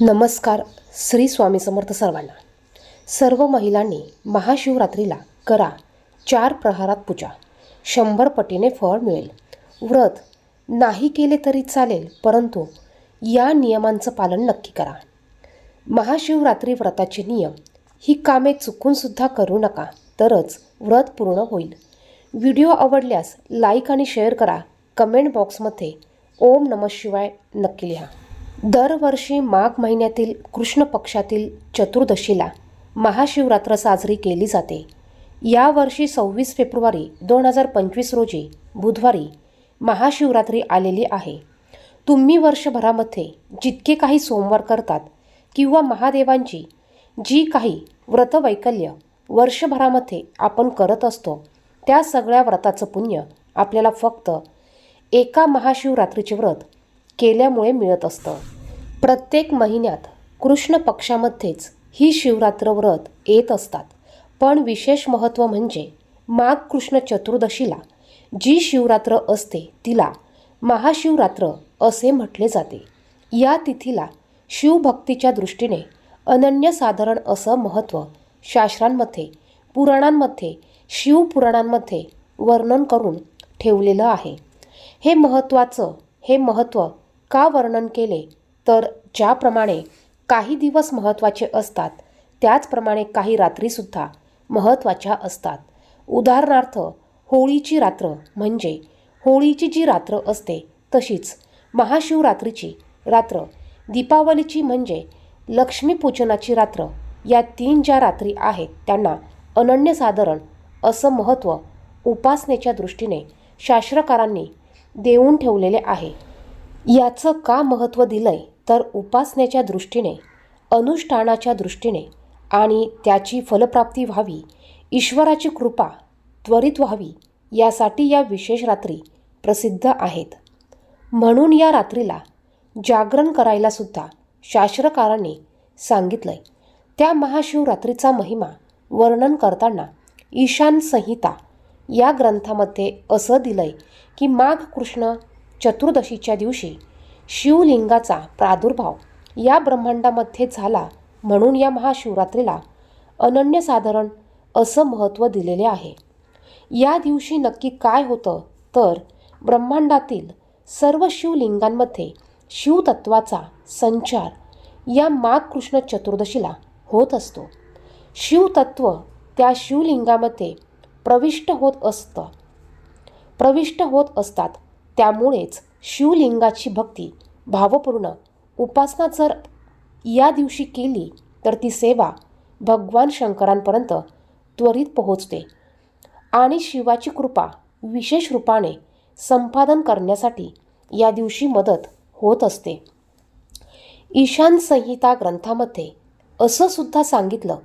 नमस्कार श्री स्वामी समर्थ सर्वांना. सर्व महिलांनी महाशिवरात्रीला करा चार प्रहारात पूजा. शंभर पटीने फळ मिळेल. व्रत नाही केले तरी चालेल परंतु या नियमांचं पालन नक्की करा. महाशिवरात्री व्रताचे नियम ही कामे चुकूनसुद्धा करू नका तरच व्रत पूर्ण होईल. व्हिडिओ आवडल्यास लाईक आणि शेअर करा. कमेंट बॉक्समध्ये ओम नमः शिवाय नक्की लिहा. दरवर्षी माघ महिन्यातील कृष्ण पक्षातील चतुर्दशीला महाशिवरात्र साजरी केली जाते. यावर्षी सव्वीस फेब्रुवारी दोन हजार पंचवीस रोजी बुधवारी महाशिवरात्री आलेली आहे. तुम्ही वर्षभरामध्ये जितके काही सोमवार करतात किंवा महादेवांची जी काही व्रतवैकल्य वर्षभरामध्ये आपण करत असतो त्या सगळ्या व्रताचं पुण्य आपल्याला फक्त एका महाशिवरात्रीचे व्रत केल्यामुळे मिळत असतं. प्रत्येक महिन्यात कृष्ण पक्षामध्येच ही शिवरात्र व्रत येत असतात. पण विशेष महत्त्व म्हणजे माघ कृष्ण चतुर्दशीला जी शिवरात्र असते तिला महाशिवरात्र असे म्हटले जाते. या तिथीला शिवभक्तीच्या दृष्टीने अनन्यसाधारण असं महत्त्व शास्त्रांमध्ये पुराणांमध्ये शिवपुराणांमध्ये वर्णन करून ठेवलेलं आहे. हे महत्त्वाचं हे महत्त्व का वर्णन केले? तर ज्याप्रमाणे काही दिवस महत्त्वाचे असतात त्याचप्रमाणे काही रात्रीसुद्धा महत्त्वाच्या असतात. उदाहरणार्थ होळीची रात्र म्हणजे होळीची जी रात्र असते तशीच महाशिवरात्रीची रात्र दीपावलीची म्हणजे लक्ष्मीपूजनाची रात्र. या तीन ज्या रात्री आहेत त्यांना अनन्यसाधारण असं महत्त्व उपासनेच्या दृष्टीने शास्त्रकारांनी देऊन ठेवलेले आहे. याचं का महत्त्व दिलं आहे तर उपासनेच्या दृष्टीने अनुष्ठानाच्या दृष्टीने आणि त्याची फलप्राप्ती व्हावी ईश्वराची कृपा त्वरित व्हावी यासाठी या विशेष रात्री प्रसिद्ध आहेत. म्हणून या रात्रीला जागरण करायलासुद्धा शास्त्रकारांनी सांगितलं आहे त्या महाशिवरात्रीचा महिमा वर्णन करताना ईशान संहिता या ग्रंथामध्ये असं दिलं आहे की माघ कृष्ण चतुर्दशीच्या दिवशी शिवलिंगाचा प्रादुर्भाव या ब्रह्मांडामध्ये झाला म्हणून या महाशिवरात्रीला अनन्यसाधारण असं महत्त्व दिलेले आहे. या दिवशी नक्की काय होतं? तर ब्रह्मांडातील सर्व शिवलिंगांमध्ये शिवतत्वाचा संचार या माघ कृष्ण चतुर्दशीला होत असतो. शिवतत्व त्या शिवलिंगामध्ये प्रविष्ट होत असतं. प्रविष्ट होत असतात. त्यामुळेच शिवलिंगाची भक्ती भावपूर्ण. उपासना जर या दिवशी केली तर ती सेवा भगवान शंकरांपर्यंत त्वरित पोहोचते. आणि शिवाची कृपा विशेष रूपाने संपादन करण्यासाठी या दिवशी मदत होत असते. ईशान संहिता ग्रंथामध्ये असं सुद्धा सांगितलं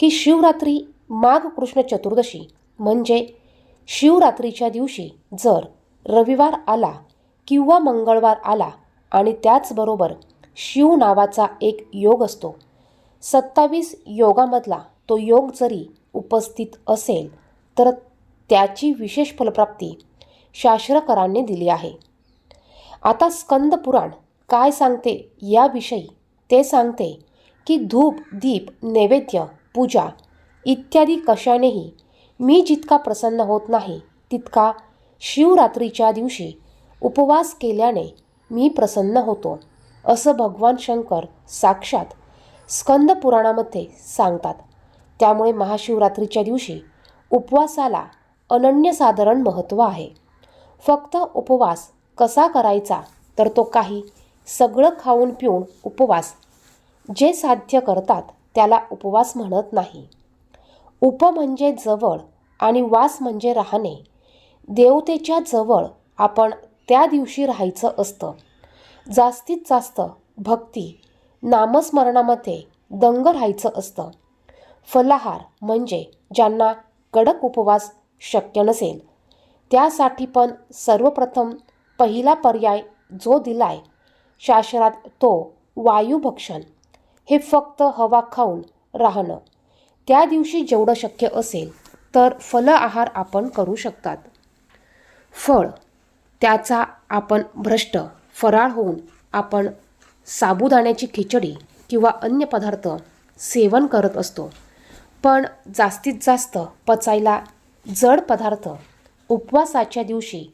की शिवरात्री माघ कृष्ण चतुर्दशी म्हणजे शिवरात्रीच्या दिवशी जर रविवार आला किंवा मंगळवार आला आणि त्याचबरोबर शिव नावाचा एक योग असतो. सत्तावीस योगामधला तो योग जरी उपस्थित असेल तर त्याची विशेष फलप्राप्ती शास्त्रकरांनी दिली आहे. आता स्कंद पुराण काय सांगते याविषयी ते सांगते की धूप दीप नैवेद्य पूजा इत्यादी कशानेही मी जितका प्रसन्न होत नाही तितका शिवरात्रीच्या दिवशी उपवास केल्याने मी प्रसन्न होतो असं भगवान शंकर साक्षात स्कंद पुराणामध्ये सांगतात. त्यामुळे महाशिवरात्रीच्या दिवशी उपवासाला अनन्यसाधारण महत्त्व आहे. फक्त उपवास कसा करायचा तर तो काही सगळं खाऊन पिऊन उपवास जे साध्य करतात त्याला उपवास म्हणत नाही. उप म्हणजे जवळ आणि वास म्हणजे राहणे देवतेच्या जवळ आपण त्या दिवशी राहायचं असतं. जास्तीत जास्त भक्ती नामस्मरणामध्ये दंग राहायचं असतं. फलाहार म्हणजे ज्यांना कडक उपवास शक्य नसेल. त्यासाठी पण सर्वप्रथम पहिला पर्याय जो दिलाय शास्त्रात तो वायुभक्षण हे फक्त हवा खाऊन राहणं. त्या दिवशी जेवढं शक्य असेल तर फल आहार आपण करू शकतात. फळ त्याचा आपण भ्रष्ट फराळ होऊन आपण साबुदाण्याची खिचडी किंवा अन्य पदार्थ सेवन करत असतो. पण जास्तीत जास्त पचायला जड पदार्थ उपवासाच्या दिवशी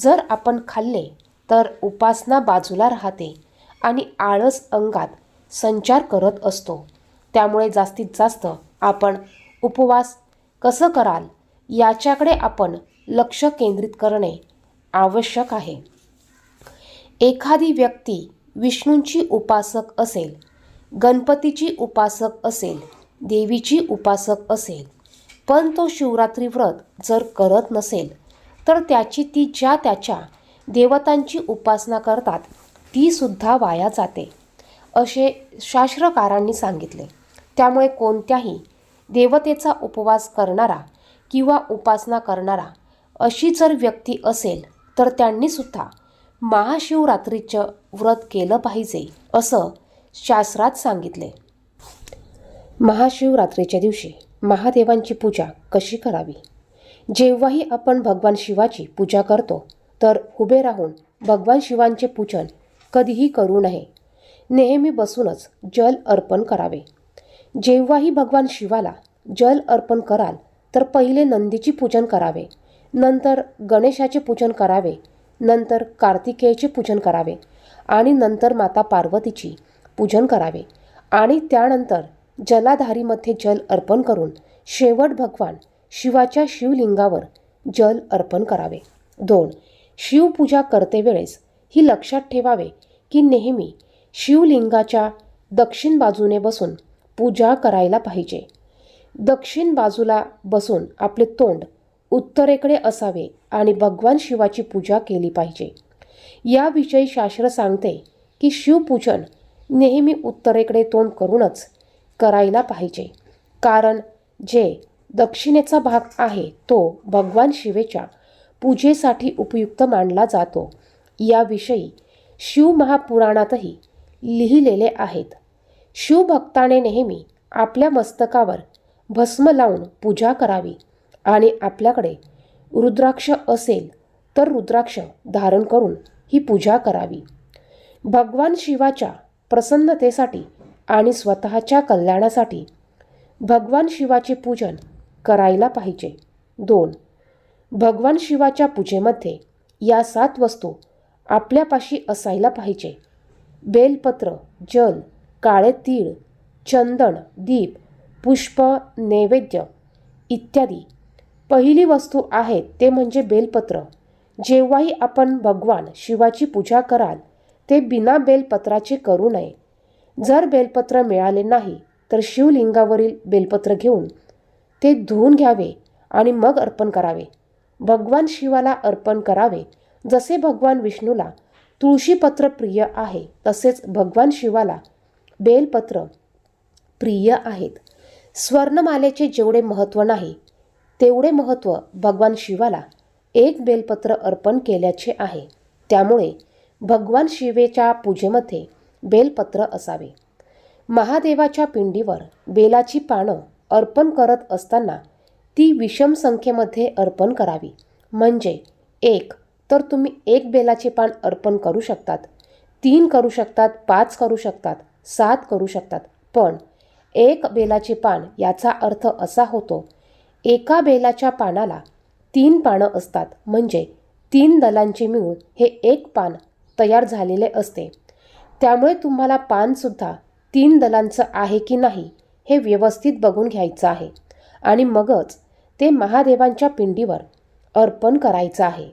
जर आपण खाल्ले तर उपासना बाजूला राहते आणि आळस अंगात संचार करत असतो. त्यामुळे जास्तीत जास्त आपण उपवास कसं कराल याच्याकडे आपण लक्ष केंद्रित करणे आवश्यक आहे. एखादी व्यक्ती विष्णूंची उपासक असेल गणपतीची उपासक असेल देवीची उपासक असेल पण तो शिवरात्री व्रत जर करत नसेल तर त्याची ती ज्या त्याच्या देवतांची उपासना करतात तीसुद्धा वाया जाते असे शास्त्रकारांनी सांगितले. त्यामुळे कोणत्याही देवतेचा उपवास करणारा किंवा उपासना करणारा अशी जर व्यक्ती असेल तर त्यांनीसुद्धा महाशिवरात्रीचं व्रत केलं पाहिजे असं शास्त्रात सांगितले. महाशिवरात्रीच्या दिवशी महादेवांची पूजा कशी करावी? जेव्हाही आपण भगवान शिवाची पूजा करतो तर उभे राहून भगवान शिवांचे पूजन कधीही करू नये. नेहमी बसूनच जल अर्पण करावे. जेव्हाही भगवान शिवाला जल अर्पण कराल तर पहिले नंदीची पूजन करावे. नंतर गणेशाचे पूजन करावे नंतर कार्तिकेयचे पूजन करावे आणि नंतर माता पार्वतीची पूजन करावे. आणि त्यानंतर जलाधारीमध्ये जल अर्पण करून शेवट भगवान शिवाच्या शिवलिंगावर जल अर्पण करावे. दोन शिवपूजा करते वेळेस ही लक्षात ठेवावे की नेहमी शिवलिंगाच्या दक्षिण बाजूने बसून पूजा करायला पाहिजे. दक्षिण बाजूला बसून आपले तोंड उत्तरेकडे असावे आणि भगवान शिवाची पूजा केली पाहिजे. याविषयी शास्त्र सांगते की शिवपूजन नेहमी उत्तरेकडे तोंड करूनच करायला पाहिजे. कारण जे दक्षिणेचा भाग आहे तो भगवान शिवेच्या पूजेसाठी उपयुक्त मानला जातो. याविषयी शिवमहापुराणातही लिहिलेले आहेत. शिवभक्ताने नेहमी आपल्या मस्तकावर भस्म लावून पूजा करावी. आणि आपल्याकडे रुद्राक्ष असेल तर रुद्राक्ष धारण करून ही पूजा करावी. भगवान शिवाच्या प्रसन्नतेसाठी आणि स्वतःच्या कल्याणासाठी भगवान शिवाचे पूजन करायला पाहिजे. दोन भगवान शिवाच्या पूजेमध्ये या सात वस्तू आपल्यापाशी असायला पाहिजे. बेलपत्र जल काळे तीळ चंदन दीप पुष्प नैवेद्य इत्यादी. पहिली वस्तू आहे ते म्हणजे बेलपत्र. जेव्हाही आपण भगवान शिवाची पूजा कराल ते बिना बेलपत्राचे करू नये. जर बेलपत्र मिळाले नाही तर शिवलिंगावरील बेलपत्र घेऊन ते धुवून घ्यावे आणि मग अर्पण करावे. भगवान शिवाला अर्पण करावे. जसे भगवान विष्णूला तुळशीपत्र प्रिय आहे तसेच भगवान शिवाला बेलपत्र प्रिय आहेत. स्वर्णमालेचे जेवढे महत्त्व नाही तेवढे महत्त्व भगवान शिवाला एक बेलपत्र अर्पण केल्याचे आहे. त्यामुळे भगवान शिवेच्या पूजेमध्ये बेलपत्र असावे. महादेवाच्या पिंडीवर बेलाची पानं अर्पण करत असताना ती विषम संख्येमध्ये अर्पण करावी. म्हणजे एक तर तुम्ही एक बेलाचे पान अर्पण करू शकतात तीन करू शकतात पाच करू शकतात सात करू शकतात. पण एक बेलाचे पान याचा अर्थ असा होतो एका बेलाच्या पानाला तीन पानं असतात. म्हणजे तीन दलांचे मिळून हे एक पान तयार झालेले असते. त्यामुळे तुम्हाला पानसुद्धा तीन दलांचं आहे की नाही हे व्यवस्थित बघून घ्यायचं आहे. आणि मगच ते महादेवांच्या पिंडीवर अर्पण करायचं आहे.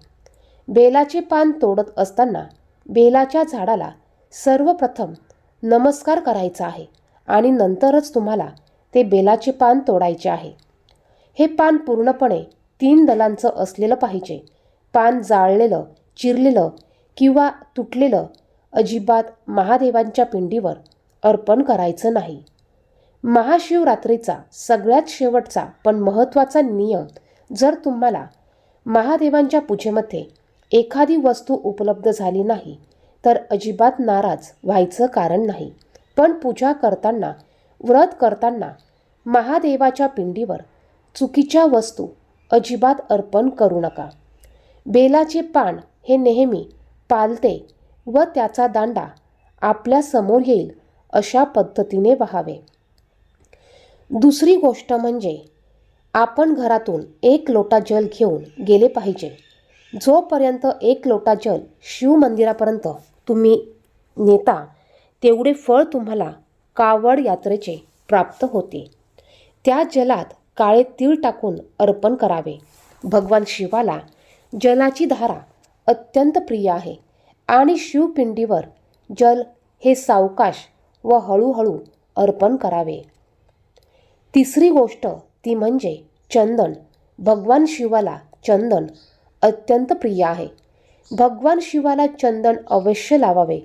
बेलाचे पान तोडत असताना बेलाच्या झाडाला सर्वप्रथम नमस्कार करायचा आहे. आणि नंतरच तुम्हाला ते बेलाचे पान तोडायचे आहे. हे पान पूर्णपणे तीन दलांचं असलेलं पाहिजे. पान जाळलेलं चिरलेलं किंवा तुटलेलं अजिबात महादेवांच्या पिंडीवर अर्पण करायचं नाही. महाशिवरात्रीचा सगळ्यात शेवटचा पण महत्त्वाचा नियम जर तुम्हाला महादेवांच्या पूजेमध्ये एखादी वस्तू उपलब्ध झाली नाही तर अजिबात नाराज व्हायचं कारण नाही. पण पूजा करताना व्रत करताना महादेवाच्या पिंडीवर चुकीच्या वस्तू अजिबात अर्पण करू नका. बेलाचे पान हे नेहमी पालते व त्याचा दांडा आपल्यासमोर येईल अशा पद्धतीने व्हावे. दुसरी गोष्ट म्हणजे आपण घरातून एक लोटा जल घेऊन गेले पाहिजे. जोपर्यंत एक लोटा जल शिव मंदिरापर्यंत तुम्ही नेता तेवढे फळ तुम्हाला कावड यात्रेचे प्राप्त होते. त्या जलात काळे तीळ टाकून अर्पण करावे. भगवान शिवाला जलाची धारा अत्यंत प्रिय आहे आणि शिवपिंडीवर जल हे सावकाश व हळूहळू अर्पण करावे. तिसरी गोष्ट ती म्हणजे चंदन. भगवान शिवाला चंदन अत्यंत प्रिय आहे. भगवान शिवाला चंदन अवश्य लावावे.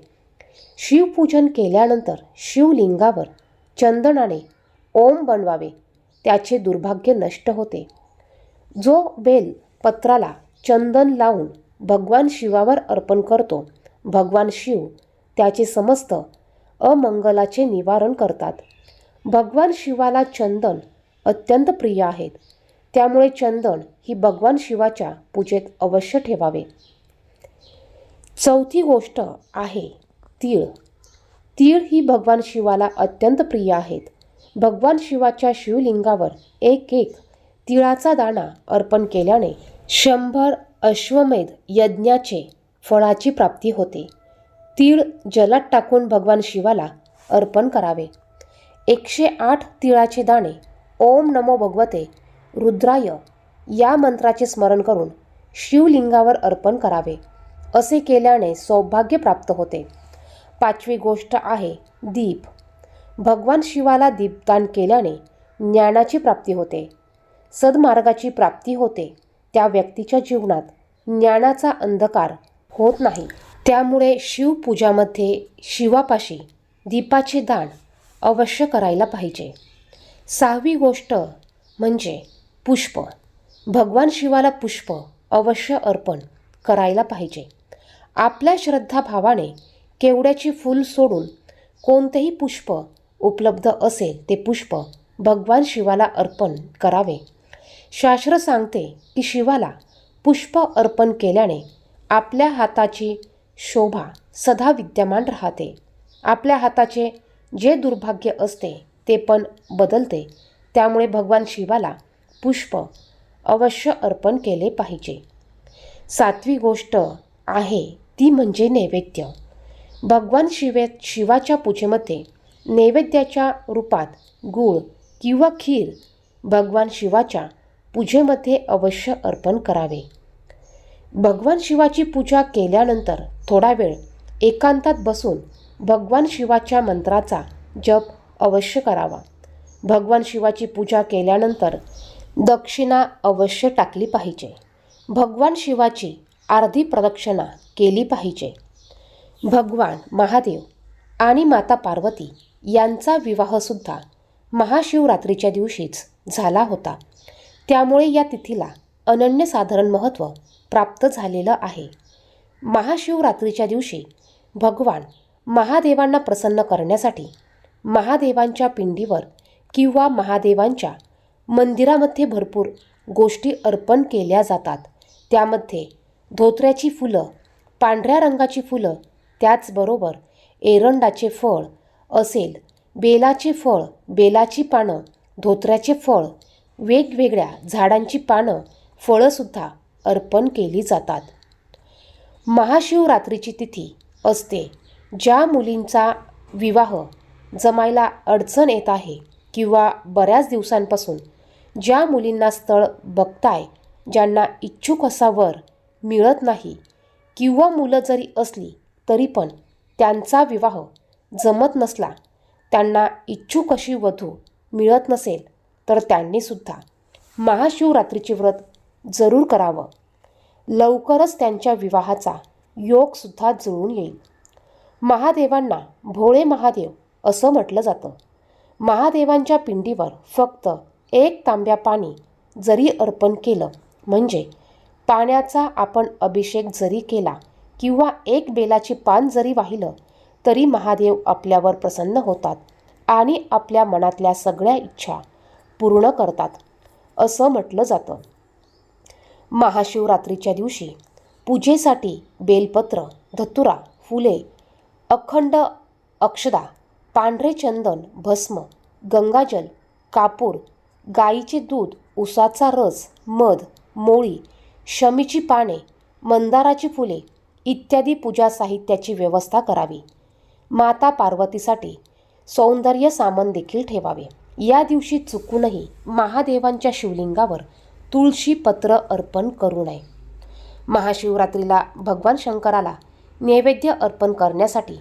शिवपूजन केल्यानंतर शिवलिंगावर चंदनाने ओम बनवावे. त्याचे दुर्भाग्य नष्ट होते. जो बेल पत्राला चंदन लावून भगवान शिवावर अर्पण करतो भगवान शिव त्याचे समस्त अमंगलाचे निवारण करतात. भगवान शिवाला चंदन अत्यंत प्रिय आहेत. त्यामुळे चंदन ही भगवान शिवाच्या पूजेत अवश्य ठेवावे. चौथी गोष्ट आहे तीळ. तीळ ही भगवान शिवाला अत्यंत प्रिय आहेत. भगवान शिवाच्या शिवलिंगावर एक एक तिळाचा दाणा अर्पण केल्याने शंभर अश्वमेध यज्ञाचे फळाची प्राप्ती होते. तीळ जलात टाकून भगवान शिवाला अर्पण करावे. एकशे आठ तिळाचे दाणे ओम नमो भगवते रुद्राय या मंत्राचे स्मरण करून शिवलिंगावर अर्पण करावे. असे केल्याने सौभाग्य प्राप्त होते. पाचवी गोष्ट आहे दीप. भगवान शिवाला दीपदान केल्याने ज्ञानाची प्राप्ती होते. सद्मार्गाची प्राप्ती होते. त्या व्यक्तीच्या जीवनात ज्ञानाचा अंधकार होत नाही. त्यामुळे शिवपूजामध्ये शिवापाशी दीपाचे दान अवश्य करायला पाहिजे. सहावी गोष्ट म्हणजे पुष्प. भगवान शिवाला पुष्प अवश्य अर्पण करायला पाहिजे. आपल्या श्रद्धाभावाने केवड्याची फूल सोडून कोणतेही पुष्प उपलब्ध असेल ते पुष्प भगवान शिवाला अर्पण करावे. शास्त्र सांगते की शिवाला पुष्प अर्पण केल्याने आपल्या हाताची शोभा सदा विद्यमान राहते. आपल्या हाताचे जे दुर्भाग्य असते ते पण बदलते. त्यामुळे भगवान शिवाला पुष्प अवश्य अर्पण केले पाहिजे. सातवी गोष्ट आहे ती म्हणजे नैवेद्य. भगवान शिवे शिवाच्या पूजेमध्ये नैवेद्याच्या रूपात गूळ किंवा खीर भगवान शिवाच्या पूजेमध्ये अवश्य अर्पण करावे. भगवान शिवाची पूजा केल्यानंतर थोडा वेळ एकांतात बसून भगवान शिवाच्या मंत्राचा जप अवश्य करावा. भगवान शिवाची पूजा केल्यानंतर दक्षिणा अवश्य टाकली पाहिजे. भगवान शिवाची अर्धी प्रदक्षिणा केली पाहिजे. भगवान महादेव आणि माता पार्वती यांचा विवाहसुद्धा महाशिवरात्रीच्या दिवशीच झाला होता. त्यामुळे या तिथीला अनन्यसाधारण महत्त्व प्राप्त झालेलं आहे. महाशिवरात्रीच्या दिवशी भगवान महादेवांना प्रसन्न करण्यासाठी महादेवांच्या पिंडीवर किंवा महादेवांच्या मंदिरामध्ये भरपूर गोष्टी अर्पण केल्या जातात. त्यामध्ये धोत्र्याची फुलं पांढऱ्या रंगाची फुलं त्याचबरोबर एरंडाचे फळ असेल. बेलाचे फळ बेलाची पानं धोत्र्याचे फळ वेगवेगळ्या झाडांची पानं फळंसुद्धा अर्पण केली जातात. महाशिवरात्रीची तिथी असते ज्या मुलींचा विवाह जमायला अडचण येत आहे किंवा बऱ्याच दिवसांपासून ज्या मुलींना स्थळ बघताय ज्यांना इच्छुक असा वर मिळत नाही किंवा मुलं जरी असली तरी पण त्यांचा विवाह जमत नसला त्यांना इच्छुक अशी वधू मिळत नसेल तर त्यांनीसुद्धा महाशिवरात्रीचे व्रत जरूर करावं. लवकरच त्यांच्या विवाहाचा योगसुद्धा जुळून येईल. महादेवांना भोळे महादेव असं म्हटलं जातं. महादेवांच्या पिंडीवर फक्त एक तांब्या पाणी जरी अर्पण केलं म्हणजे पाण्याचा आपण अभिषेक जरी केला किंवा एक बेलाची पान जरी वाहिलं तरी महादेव आपल्यावर प्रसन्न होतात आणि आपल्या मनातल्या सगळ्या इच्छा पूर्ण करतात असं म्हटलं जातं. महाशिवरात्रीच्या दिवशी पूजेसाठी बेलपत्र धतुरा फुले अखंड अक्षदा पांढरे चंदन भस्म गंगाजल कापूर गाईचे दूध उसाचा रस मध मोळी शमीची पाने मंदाराची फुले इत्यादी पूजा साहित्याची व्यवस्था करावी. माता पार्वतीसाठी सौंदर्य सामान देखील ठेवावे. या दिवशी चुकूनही महादेवांच्या शिवलिंगावर तुळशी पत्र अर्पण करू नये. महाशिवरात्रीला भगवान शंकराला नैवेद्य अर्पण करण्यासाठी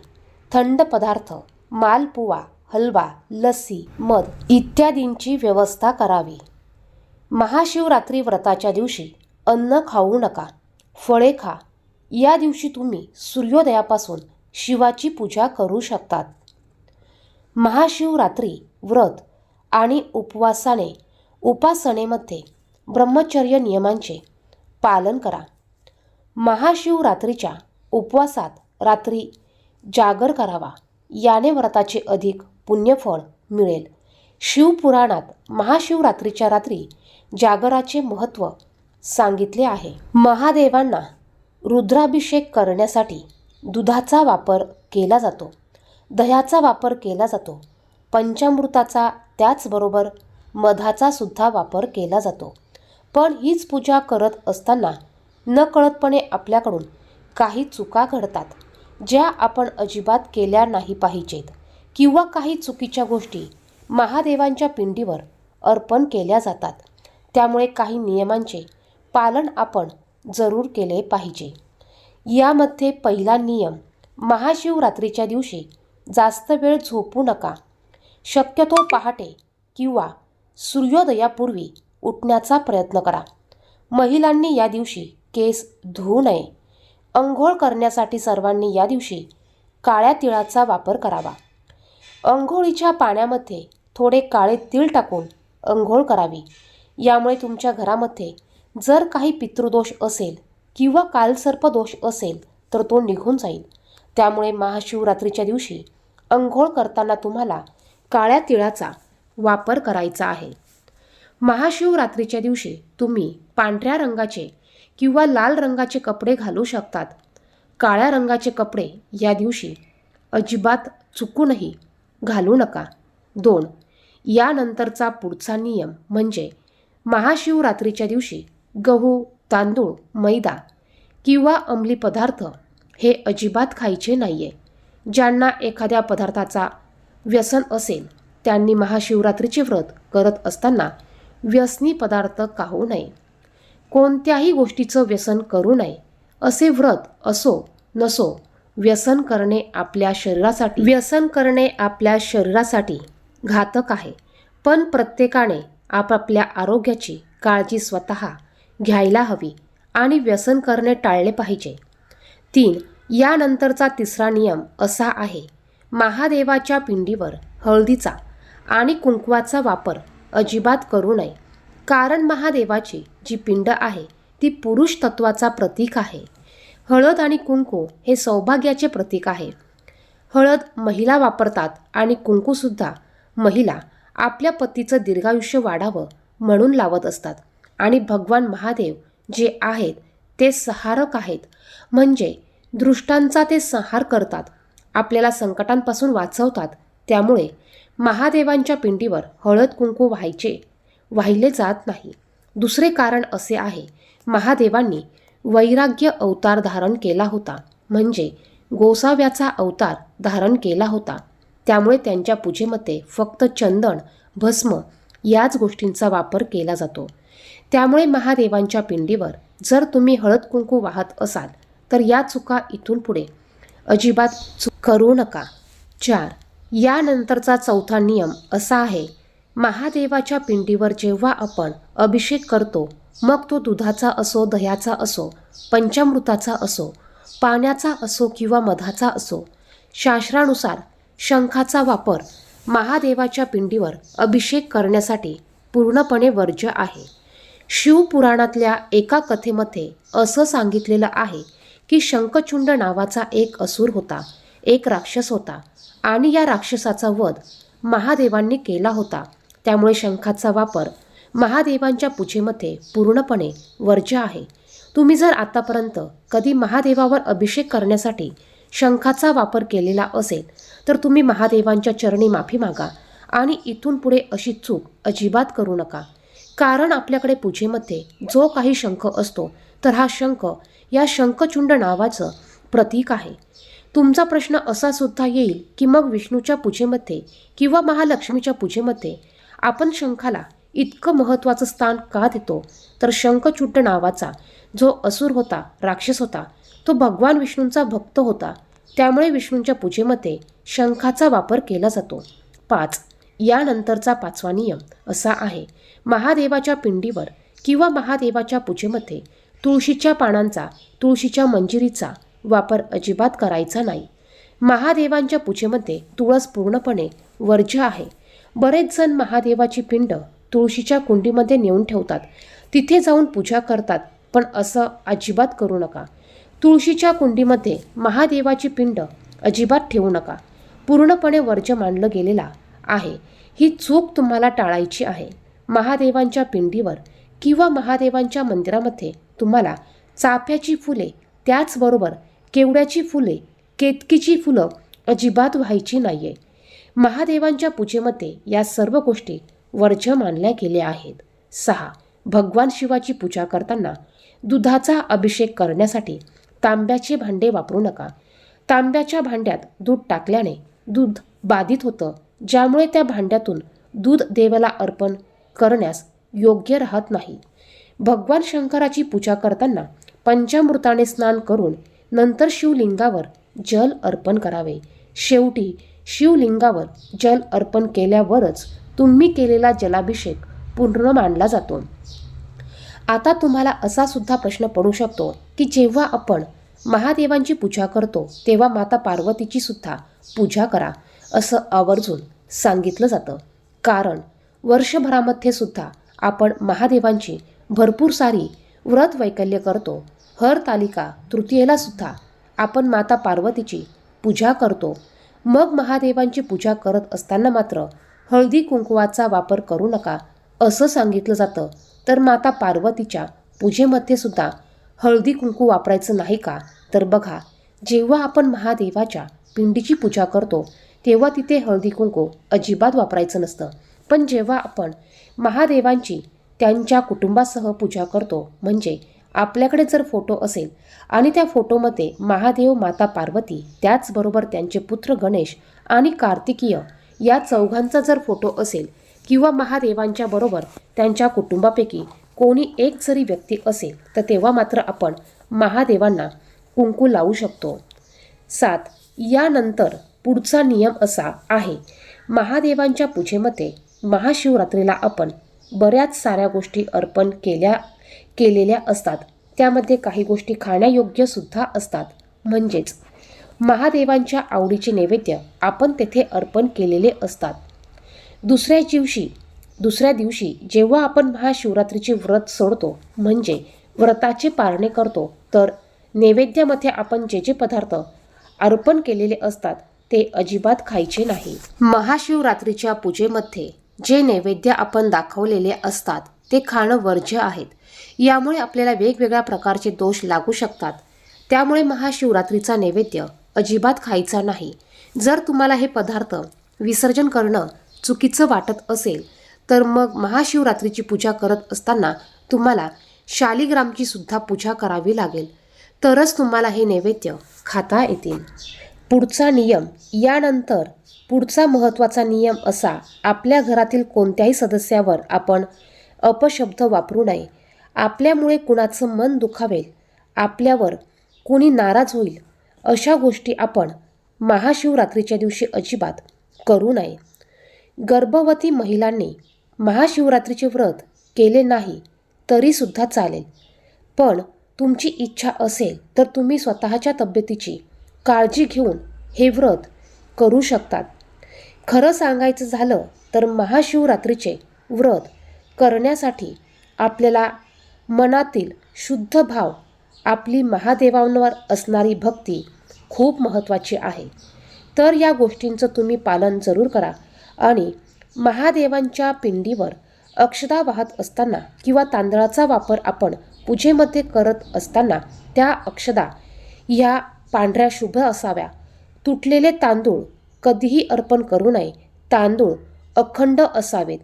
थंड पदार्थ मालपुवा हलवा लस्सी मध इत्यादींची व्यवस्था करावी. महाशिवरात्री व्रताच्या दिवशी अन्न खाऊ नका फळे खा. या दिवशी तुम्ही सूर्योदयापासून शिवाची पूजा करू शकतात. महाशिवरात्री व्रत आणि उपवासाने उपासनेमध्ये ब्रह्मचर्य नियमांचे पालन करा. महाशिवरात्रीच्या उपवासात रात्री जागर करावा. याने व्रताचे अधिक पुण्यफळ मिळेल. शिवपुराणात महाशिवरात्रीच्या रात्री जागराचे महत्त्व सांगितले आहे. महादेवांना रुद्राभिषेक करण्यासाठी दुधाचा वापर केला जातो. दह्याचा वापर केला जातो. पंचामृताचा त्याचबरोबर मधाचा सुद्धा वापर केला जातो. पण हीच पूजा करत असताना नकळतपणे आपल्याकडून काही चुका घडतात ज्या आपण अजिबात केल्या नाही पाहिजेत किंवा काही चुकीच्या गोष्टी महादेवांच्या पिंडीवर अर्पण केल्या जातात. त्यामुळे काही नियमांचे पालन आपण जरूर केले पाहिजे. यामध्ये पहिला नियम महाशिवरात्रीच्या दिवशी जास्त वेळ झोपू नका. शक्यतो पहाटे किंवा सूर्योदयापूर्वी उठण्याचा प्रयत्न करा. महिलांनी या दिवशी केस धुवू नये. अंघोळ करण्यासाठी सर्वांनी या दिवशी काळ्या तिळाचा वापर करावा. अंघोळीच्या पाण्यामध्ये थोडे काळे तीळ टाकून अंघोळ करावी. यामुळे तुमच्या घरामध्ये जर काही पितृदोष असेल किंवा कालसर्प दोष असेल तर तो निघून जाईल. त्यामुळे महाशिवरात्रीच्या दिवशी अंघोळ करताना तुम्हाला काळ्या तिळाचा वापर करायचा आहे. महाशिवरात्रीच्या दिवशी तुम्ही पांढऱ्या रंगाचे किंवा लाल रंगाचे कपडे घालू शकतात. काळ्या रंगाचे कपडे या दिवशी अजिबात चुकूनही घालू नका. दोन यानंतरचा पुढचा नियम म्हणजे महाशिवरात्रीच्या दिवशी गहू तांदूळ मैदा किंवा अंमली पदार्थ हे अजिबात खायचे नाही आहे ज्यांना एखाद्या पदार्थाचा व्यसन असेल त्यांनी महाशिवरात्रीचे व्रत करत असताना व्यसनी पदार्थ खाऊ नये. कोणत्याही गोष्टीचं व्यसन करू नये. असे व्रत असो नसो व्यसन करणे आपल्या शरीरासाठी व्यसन करणे आपल्या शरीरासाठी घातक आहे. पण प्रत्येकाने आपापल्या आरोग्याची काळजी स्वतः घ्यायला हवी आणि व्यसन करणे टाळले पाहिजे. तीन यानंतरचा तिसरा नियम असा आहे महादेवाच्या पिंडीवर हळदीचा आणि कुंकवाचा वापर अजिबात करू नये कारण महादेवाची जी पिंड आहे ती पुरुष तत्वाचा प्रतीक आहे. हळद आणि कुंकू हे सौभाग्याचे प्रतीक आहे. हळद महिला वापरतात आणि कुंकूसुद्धा महिला आपल्या पतीचं दीर्घायुष्य वाढावं म्हणून लावत असतात. आणि भगवान महादेव जे आहेत ते सहारक आहेत. म्हणजे दृष्टांचा ते संहार करतात आपल्याला संकटांपासून वाचवतात. त्यामुळे महादेवांच्या पिंडीवर हळद कुंकू व्हायचे वाहिले जात नाही. दुसरे कारण असे आहे महादेवांनी वैराग्य अवतार धारण केला होता. म्हणजे गोसाव्याचा अवतार धारण केला होता. त्यामुळे त्यांच्या पूजेमध्ये फक्त चंदन भस्म याच गोष्टींचा वापर केला जातो. त्यामुळे महादेवांच्या पिंडीवर जर तुम्ही हळद कुंकू वाहत असाल तर या चुका इथून पुढे. अजिबात चूक करू नका. चार. यानंतरचा चौथा नियम असा आहे महादेवाच्या पिंडीवर जेव्हा आपण अभिषेक करतो मग तो दुधाचा असो दह्याचा असो पंचामृताचा असो पाण्याचा असो किंवा मधाचा असो शास्त्रानुसार शंखाचा वापर महादेवाच्या पिंडीवर अभिषेक करण्यासाठी पूर्णपणे वर्ज्य आहे. शिवपुराणातल्या एका कथेमध्ये असं सांगितलेलं आहे की शंखचुंड नावाचा एक असुर होता एक राक्षस होता आणि या राक्षसाचा वध महादेवांनी केला होता. त्यामुळे शंखाचा वापर महादेवांच्या पूजेमध्ये पूर्णपणे वर्ज्य आहे. तुम्ही जर आतापर्यंत कधी महादेवावर अभिषेक करण्यासाठी शंखाचा वापर केलेला असेल तर तुम्ही महादेवांच्या चरणी माफी मागा आणि इथून पुढे अशी चूक अजिबात करू नका. कारण आपल्याकडे पूजेमध्ये जो काही शंख असतो तर हा शंख या शंखचुंड नावाचं प्रतीक आहे. तुमचा प्रश्न असा सुद्धा येईल की मग विष्णूच्या पूजेमध्ये किंवा महालक्ष्मीच्या पूजेमध्ये आपण शंखाला इतकं महत्त्वाचं स्थान का देतो? तर शंखचुंड नावाचा जो असुर होता राक्षस होता तो भगवान विष्णूंचा भक्त होता. त्यामुळे विष्णूंच्या पूजेमध्ये शंखाचा वापर केला जातो. पाच. यानंतरचा पाचवा नियम असा आहे. महादेवाच्या पिंडीवर किंवा महादेवाच्या पूजेमध्ये तुळशीच्या पानांचा तुळशीच्या मंजिरीचा वापर अजिबात करायचा नाही. महादेवांच्या पूजेमध्ये तुळस पूर्णपणे वर्ज्य आहे. बरेच जण महादेवाची पिंड तुळशीच्या कुंडीमध्ये नेऊन ठेवतात. तिथे जाऊन पूजा करतात पण असं अजिबात करू नका. तुळशीच्या कुंडीमध्ये महादेवाची पिंड अजिबात ठेवू नका. पूर्णपणे वर्ज्य मानलं गेलेला आहे. ही चूक तुम्हाला टाळायची आहे. महादेवांच्या पिंडीवर किंवा महादेवांच्या मंदिरामध्ये तुम्हाला चाफ्याची फुले त्याचबरोबर केवड्याची फुले केतकीची फुलं अजिबात व्हायची नाही आहे महादेवांच्या पूजेमध्ये या सर्व गोष्टी वर्ज्य मानल्या गेल्या आहेत. सहा. भगवान शिवाची पूजा करताना दुधाचा अभिषेक करण्यासाठी तांब्याचे भांडे वापरू नका. तांब्याच्या भांड्यात दूध टाकल्याने दूध बाधित होतं ज्यामुळे त्या भांड्यातून दूध देवाला अर्पण करण्यास योग्य राहत नाही. भगवान शंकराची पूजा करताना पंचामृताने स्नान करून नंतर शिवलिंगावर जल अर्पण करावे. शेवटी शिवलिंगावर जल अर्पण केल्यावरच तुम्ही केलेला जलाभिषेक पूर्ण मानला जातो. आता तुम्हाला असा सुद्धा प्रश्न पडू शकतो की जेव्हा आपण महादेवांची पूजा करतो तेव्हा माता पार्वतीची सुद्धा पूजा करा असं आवर्जून सांगितलं जातं. कारण वर्षभरामध्ये सुद्धा आपण महादेवांची भरपूर सारी व्रत वैकल्य करतो. हर तालिका तृतीयेला सुद्धा आपण माता पार्वतीची पूजा करतो. मग महादेवांची पूजा करत असताना मात्र हळदी कुंकवाचा वापर करू नका असं सांगितलं जातं. तर माता पार्वतीच्या पूजेमध्ये सुद्धा हळदी कुंकू वापरायचं नाही का? तर बघा जेव्हा आपण महादेवाच्या पिंडीची पूजा करतो तेव्हा तिथे हळदी कुंकू अजिबात वापरायचं नसतं. पण जेव्हा आपण महादेवांची त्यांच्या कुटुंबासह पूजा करतो म्हणजे आपल्याकडे जर फोटो असेल आणि त्या फोटोमध्ये महादेव माता पार्वती त्याचबरोबर त्यांचे पुत्र गणेश आणि कार्तिकीय या चौघांचा जर फोटो असेल किंवा महादेवांच्या बरोबर त्यांच्या कुटुंबापैकी कोणी एक जरी व्यक्ती असेल तर तेव्हा मात्र आपण महादेवांना कुंकू लावू शकतो. सात यानंतर पुढचा नियम असा आहे महादेवांच्या पूजेमध्ये महाशिवरात्रीला आपण बऱ्याच साऱ्या गोष्टी अर्पण केल्या केलेल्या असतात. त्यामध्ये काही गोष्टी खाण्यायोग्य सुद्धा असतात. म्हणजेच महादेवांच्या आवडीचे नैवेद्य आपण तेथे अर्पण केलेले असतात. दुसऱ्या दिवशी दुसऱ्या दिवशी जेव्हा आपण महाशिवरात्रीचे व्रत सोडतो म्हणजे व्रताचे पारणे करतो तर नैवेद्यामध्ये आपण जे जे पदार्थ अर्पण केलेले असतात ते अजिबात खायचे नाही. महाशिवरात्रीच्या पूजेमध्ये जे नैवेद्य आपण दाखवलेले असतात ते खाणं वर्ज्य आहेत. यामुळे आपल्याला वेगवेगळ्या प्रकारचे दोष लागू शकतात. त्यामुळे महाशिवरात्रीचा नैवेद्य अजिबात खायचा नाही. जर तुम्हाला हे पदार्थ विसर्जन करणं चुकीचं वाटत असेल तर मग महाशिवरात्रीची पूजा करत असताना तुम्हाला शालिग्रामची सुद्धा पूजा करावी लागेल. तरच तुम्हाला हे नैवेद्य खाता येतील. पुढचा नियम यानंतर पुढचा महत्त्वाचा नियम असा आपल्या घरातील कोणत्याही सदस्यावर आपण अपशब्द वापरू नये. आपल्यामुळे कुणाचं मन दुखावेल आपल्यावर कोणी नाराज होईल अशा गोष्टी आपण महाशिवरात्रीच्या दिवशी अजिबात करू नये. गर्भवती महिलांनी महाशिवरात्रीचे व्रत केले नाही तरीसुद्धा चालेल. पण तुमची इच्छा असेल तर तुम्ही स्वतःच्या तब्येतीची काळजी घेऊन हे व्रत करू शकतात. खरं सांगायचं झालं तर महाशिवरात्रीचे व्रत करण्यासाठी आपल्याला मनातील शुद्ध भाव आपली महादेवांवर असणारी भक्ती खूप महत्त्वाची आहे. तर या गोष्टींचं तुम्ही पालन जरूर करा आणि महादेवांच्या पिंडीवर अक्षदा वाहत असताना किंवा तांदळाचा वापर आपण पूजेमध्ये करत असताना त्या अक्षदा ह्या पांढऱ्या शुभ्र असाव्या. तुटलेले तांदूळ कधीही अर्पण करू नये. तांदूळ अखंड असावेत.